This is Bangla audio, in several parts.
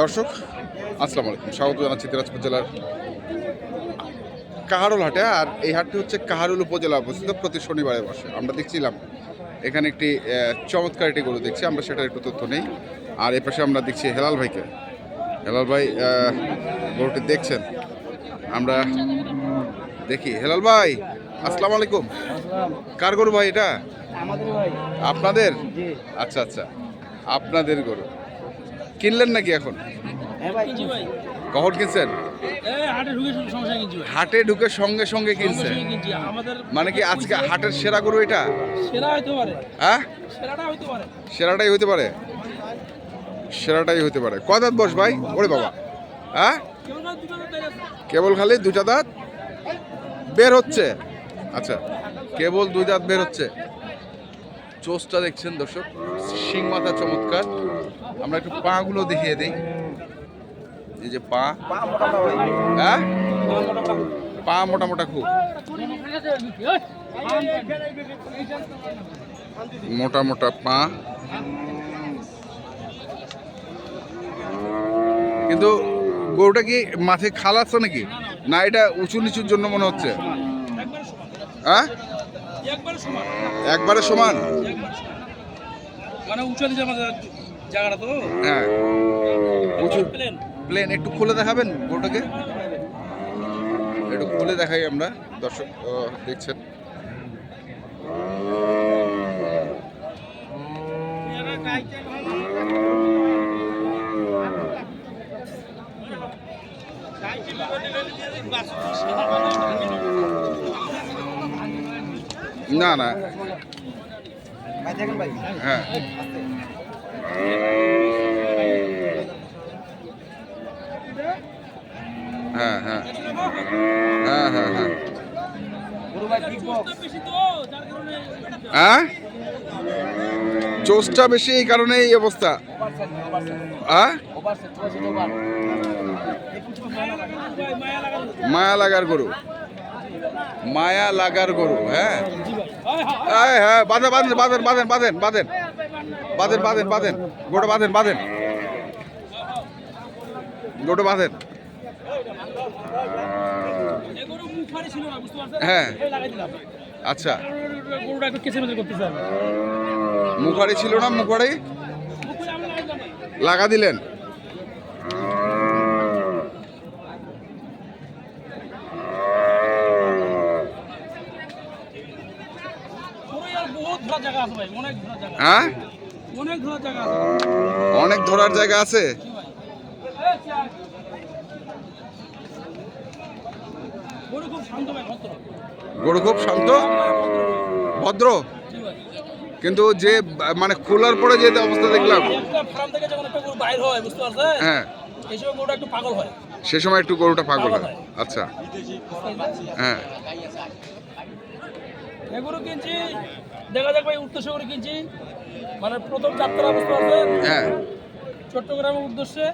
দর্শক আসসালামু আলাইকুম। স্বাগত জানাচ্ছি দিনাজপুর জেলার কাহারুল হাটে। আর এই হাটটি হচ্ছে কাহারুল উপজেলা অবস্থিত প্রতি শনিবারে বসে। আমরা দেখছিলাম এখানে একটি চমৎকার একটি গরু দেখছি। আমরা সেটার একটু তথ্য নেই। আর এ পাশে আমরা দেখছি হেলাল ভাইকে। হেলাল ভাই গরুটি দেখছেন? আমরা দেখি। হেলাল ভাই আসসালামু আলাইকুম। কার গরু ভাই এটা? আপনাদের? আচ্ছা আচ্ছা। আপনাদের গরু। কিনলেন নাকি এখন? হ্যাঁ ভাই। কখন কিনছেন? হাটে ঢুকে শুধু সমস্যা কিনছি ভাই। হাটে ঢুকে সঙ্গে সঙ্গে কিনছে? মানে কি আজকে হাটের সেরা গরু এটা? সেরা হইতে পারে। হ্যাঁ? সেরাটা হইতে পারে। সেরাটাই হতে পারে? সেরাটাই হতে পারে। কয় দাঁত বস ভাই? ওরে বাবা। হ্যাঁ। কেবল খালি দুটা দাঁত? বের হচ্ছে? আচ্ছা। কেবল দুই দাঁত বের হচ্ছে? চোষটা দেখছেন দর্শক? শিং মাথা চমৎকার। আমরা একটু পা গুলো দেখিয়ে দিই। এই যে পা। হ্যাঁ? পা মোটা মোটা খুব। মোটা মোটা পা। কিন্তু গরুটা কি মাঠে খাল আছে নাকি? না, এটা উঁচু নিচুর জন্য মনে হচ্ছে। হ্যাঁ? একবারে সমান। মানে উঁচু নিচে আমাদের জায়গাটা তো? হ্যাঁ। প্লেন প্লেন একটু খুলে দেখাবেন গোটাকে একটু খুলে দেখাই আমরা দর্শক দেখছেন। না। হ্যাঁ।, হ্যাঁ, হ্যাঁ।, হ্যাঁ চোষ্টা বেশি এই কারণে এই অবস্থা। মায়া লাগার গরু। মায়া লাগার গরু হ্যাঁ। হ্যাঁ হ্যাঁ বাঁধেন বাঁধেন বাঁধেন বাঁধেন বাঁধেন বাঁধেন। বাঁধেন বাঁধেন বাঁধেন। গোটা বাঁধেন বাঁধেন। গোটা বাঁধেন। হ্যাঁ। আচ্ছা। মুখারি ছিল না মুখারি। লাগা দিলেন? হ্যাঁ? অনেক ধরার জায়গা আছে। গরু খুব শান্ত ভদ্র। কিন্তু যে মানে খোলার পরে যে অবস্থা দেখলাম। হ্যাঁ সে সময় একটু গরুটা পাগল হয়। আচ্ছা। হ্যাঁ। দেখা যাক ভাই উদ্দেশ্য করে কিনছি। মানে প্রথম যাত্রা বুঝতে পারছেন হ্যাঁ। চট্টগ্রামের উদ্দেশ্যে।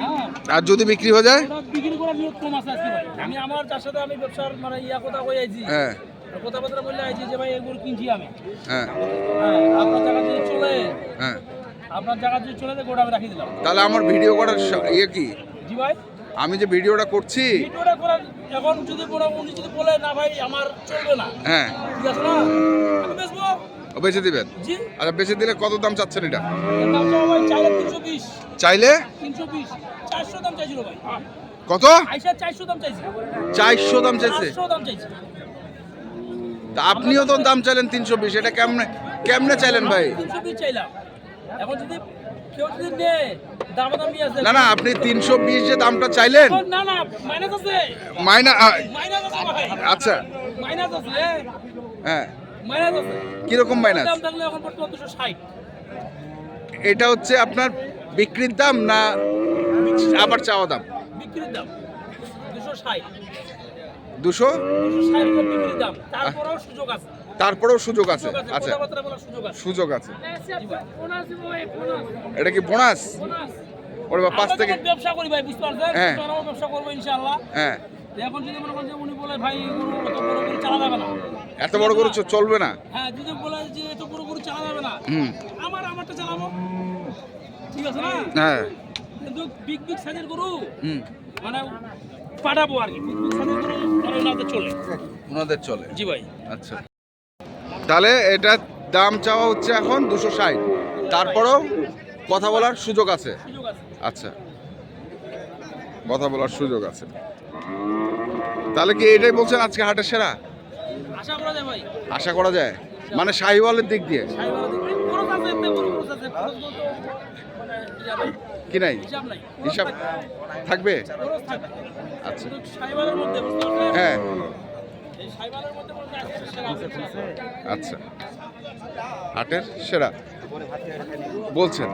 হ্যাঁ। আর যদি বিক্রি হয়ে যায়? বিক্রি করার নিয়ত কম আছে আজকে আমি আমার যার সাথে আমি ব্যবসার মানে ইয়া কথা হয়ে আইছি। হ্যাঁ। কথাবার্তা বললে আইছি যে ভাই এগুলো কিনছি আমি। হ্যাঁ। হ্যাঁ আপনার জায়গা যদি চলে হ্যাঁ। আপনার জায়গা যদি চলে গোটা আমি রাখি দিলাম। তাহলে আমার ভিডিও করার ইয়ে কি? জি ভাই। আমি যে ভিডিওটা করছি ভিডিওটা করার এখন যদি কোনো উনি যদি বলে না ভাই আমার চলবে না। হ্যাঁ। বেচে দিবেন? আর আচ্ছা, দিলে কত দাম চাচ্ছেন এটা? চাইলে কত? চারশো দাম চাইছে। তা আপনিও তো দাম চাইলেন তিনশো বিশ এটা কেমনে কেমনে চাইলেন ভাই? না না আপনি তিনশো বিশ যে দামটা চাইলেন আচ্ছা। হ্যাঁ। কীরকম মাইনাস? এটা হচ্ছে আপনার বিক্রির দাম না আবার চাওয়া দাম? দাম। দুশো তারপরেও সুযোগ আছে। আচ্ছা। সুযোগ আছে। এটা কি বোনাস? ওরে পাঁচ থেকে ব্যবসা করি ভাই বুঝতে পারছেন? হ্যাঁ। ব্যবসা করব হ্যাঁ। এখন যদি মনে করেন উনি বলে ভাই এত বড় গরু চলবে না। হ্যাঁ যদি বলে যে এত বড় গরু চালা যাবে না। হুম। আমার আমারটা চালাবো। ঠিক আছে না? হ্যাঁ। কিন্তু বিগ বিগ সাইজের গরু হুম। মানে পাঠাবো আর কি। ওনাদের চলে। ওনাদের চলে। জি ভাই। আচ্ছা। তাহলে এটা দাম চাওয়া হচ্ছে এখন দুশো ষাট। তারপরেও কথা বলার সুযোগ আছে। আচ্ছা। কথা বলার সুযোগ আছে। তাহলে কি এটাই বলছেন আজকে হাটের সেরা? আশা করা যায় ভাই। আশা করা যায়? মানে শাহিওয়ালের দিক দিয়ে? মানে কি নাই? হিসাব থাকবে। আচ্ছা। হ্যাঁ। আচ্ছা। হাটের সেরা। বলছেন।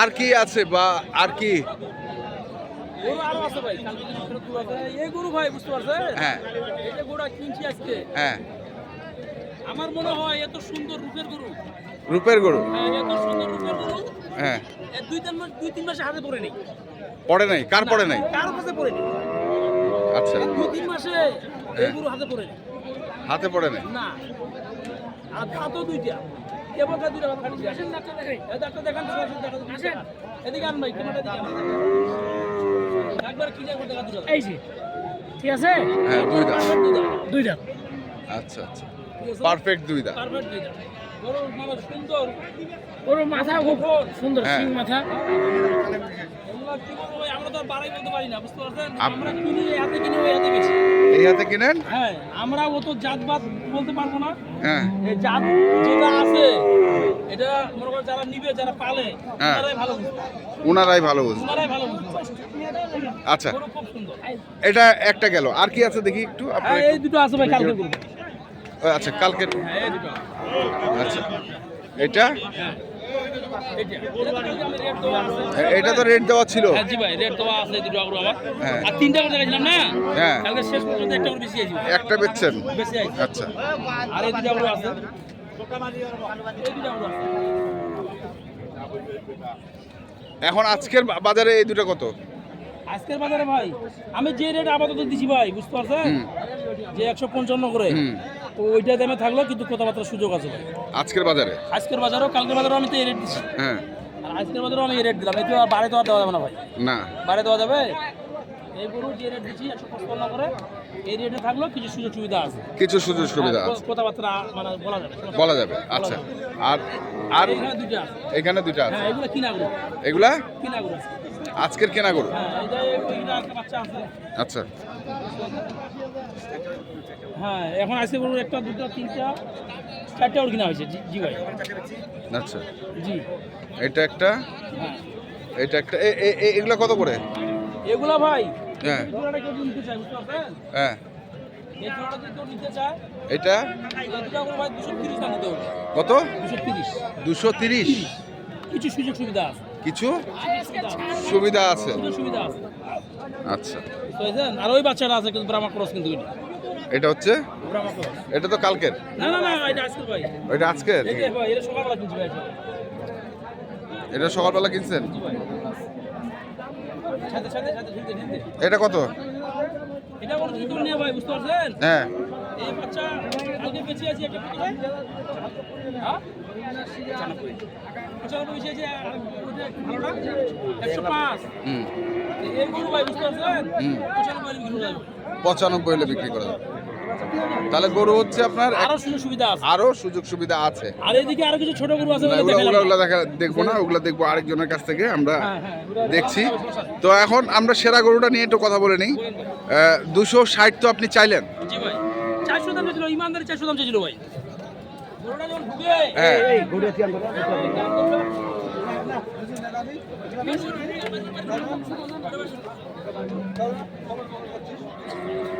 আর কি আছে বা আর কি? গরু আরও আছে ভাই এই গরু ভাই বুঝতে পারছেন? হ্যাঁ। এই যে গরু কিনছি আজকে। হ্যাঁ। আমার মনে হয় এত সুন্দর রূপের গরু। রূপের গরু? হ্যাঁ, এত সুন্দর রূপের গরু। হ্যাঁ। দুই তিন মাস দুই তিন মাসে হাতে পড়ে নেই। পড়ে নাই? কার পড়ে নাই? কারও কাছে পড়ে নেই। আচ্ছা। দুই তিন মাসে এই গরু হাতে পড়ে নেই। হাতে পড়ে নাই? না। আর দাঁতও দুইটা। কেবল দুইটা কথা আসেন ডাক্তার দেখাই। ডাক্তার দেখান। আসেন এদিকে আন ভাই ক্যামেরা দিকে আন। একবার কি যাব দেখা দুটো এই যে ঠিক আছে? হ্যাঁ দুই দাঁত। দুই দাঁত। আচ্ছা আচ্ছা। পারফেক্ট দুই দাঁত। পারফেক্ট দুইটা গরু মানে সুন্দর। ওর মাথা খুব সুন্দর হ্যাঁ। সিং মাথা। এগুলা কি আমরা তো আর বাড়াই বলতে পারি না বুঝতে পারছেন? আমরা কিনি এই হাতে কিনেন? হ্যাঁ আমরা অত জাতবাদ বলতে পারব না। হ্যাঁ। জাত যেটা আছে এটা মনে করো যারা নিবে যারা পালে হ্যাঁ। তারাই ভালো ওনারাই ভালো বুঝবে। তারাই ভালো বুঝবে। আচ্ছা। এটা একটা গেল। আর কি আছে দেখি একটু? আপনার হ্যাঁ এই দুটো আছে ভাই কালকে আচ্ছা কালকে হ্যাঁ আচ্ছা এটা? এটা তো রেট দেওয়া ছিল। হ্যাঁ জি ভাই রেট দেওয়া আছে দুটো আগ্রহ আমার। হ্যাঁ। আর তিনটা করে দেখাছিলাম না? হ্যাঁ। কালকে শেষ পর্যন্ত একটা করে বেশি আছে একটা বেচছেন? বেশি আছে আচ্ছা। আর এই দুটো আগ্রহ আছে? এই দুটো আগ্রহ আছে। এখন আজকের বাজারে এই দুটো কত? আজকের বাজারে ভাই আমি যে রেট আপাতত দিছি ভাই বুঝতে পারছেন। যে একশো পঞ্চান্ন করে। তো ওইটা দামে থাকল কিন্তু কথাবার্তার সুযোগ আছে ভাই। আজকের বাজারে? আজকের বাজারও কালকের বাজারও আমি তো এই রেট দিচ্ছি হ্যাঁ। আর আজকের বাজারও আমি এই রেট দিলাম। এই তো আর বাড়ে দেওয়া দেওয়া যাবে না ভাই। না। বাড়ে দেওয়া যাবে? এই গরু যে রেট দিচ্ছি একশো পঞ্চান্ন করে। এই রেটে থাকলেও কিছু সুযোগ সুবিধা আছে। কিছু সুযোগ সুবিধা আছে। কথাবার্তা মানে বলা যাবে বলা যাবে আচ্ছা। আর আর এখানে দুইটা আছে। এখানে দুটো আছে? হ্যাঁ এগুলো কিনা গরু এগুলা? কিনা গরু আজকের কেনা গরু হ্যাঁ আচ্ছা। হ্যাঁ এখন আজকে গরু একটা দুটো তিনটা চারটা ওর কিনা হয়েছে জি ভাই। আচ্ছা। জি। এটা একটা? হ্যাঁ। এটা একটা? এগুলা কত করে? এগুলা ভাই হ্যাঁ। হ্যাঁ। এটা? কত? দুশো তিরিশ। কিছু? সুযোগ সুবিধা আছে। কিছু সুবিধা আছে। আচ্ছা। আর ওই বাচ্চাটা আছে কিন্তু ব্রাহ্মা ক্রস কিন্তু এটা হচ্ছে? এটা তো কালকের। না না না এটা আজকে ভাই এটা আজকের এটা সকালবেলা কিনছি ভাই। এটা সকালবেলা কিনছেন জি ভাই সাথে সাথে সাথে ঢিলতে ঢিলতে এটা কত? এটা কোনো নিয়ে ভাই বুঝতে পারছেন? হ্যাঁ। এই বাচ্চা কালকে বেঁচে আছে একটা কত ভাই হ্যাঁ আছে ভালোটা হুম। এই গরু ভাই বুঝতে পারছেন? হুম। পঁচানব্বই বিক্রি করে যাবে পঁচানব্বই হলে বিক্রি করা যাবে তাহলে গরু হচ্ছে আপনার আরও সুযোগ সুবিধা আছে। আরও সুযোগ সুবিধা আছে। আর এদিকে আরও কিছু ছোট গরু আছে ওগুলো ওগুলা দেখা দেখব না ওগুলা দেখব আরেকজনের কাছ থেকে আমরা হ্যাঁ, হ্যাঁ, দেখছি। তো এখন আমরা সেরা গরুটা নিয়ে একটু কথা বলে নিই। দুশো ষাট তো আপনি চাইলেন। জি ভাই। চারশো দাম চেয়েছিল ইমানদারি চারশো দাম চেয়েছিল ভাই। হ্যাঁ। এগুলো মানে চারশো দাম চেয়েছে ভাই কিন্তু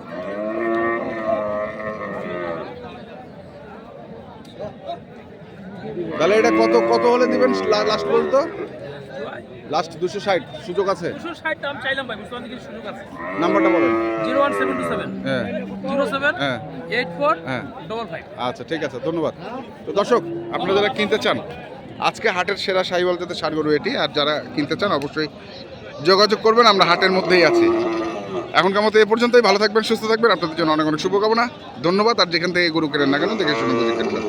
তাহলে এটা কত কত হলে দিবেন লাস্ট পর্যন্ত? লাস্ট দুশো ষাট সুযোগ আছে? দুশো ষাট দাম চাইলাম ভাই বুঝতে পারছি সুযোগ আছে। নাম্বারটা বলেন। Zero one seven two seven. হ্যাঁ। জিরো সেভেন হ্যাঁ। এইট ফোর হ্যাঁ। Double five. আচ্ছা ঠিক আছে ধন্যবাদ। তো দর্শক আপনারা যারা কিনতে চান আজকে হাটের সেরা সাহিওয়াল জাতের ষাট গরু এটি আর যারা কিনতে চান অবশ্যই যোগাযোগ করবেন আমরা হাটের মধ্যেই আছি। এখনকার মতো এ পর্যন্তই ভালো থাকবেন সুস্থ থাকবেন আপনাদের জন্য অনেক অনেক শুভকামনা। ধন্যবাদ আর যেখান থেকে গরু কেনেন না কেন দেখে শুনে বুঝে কিনবেন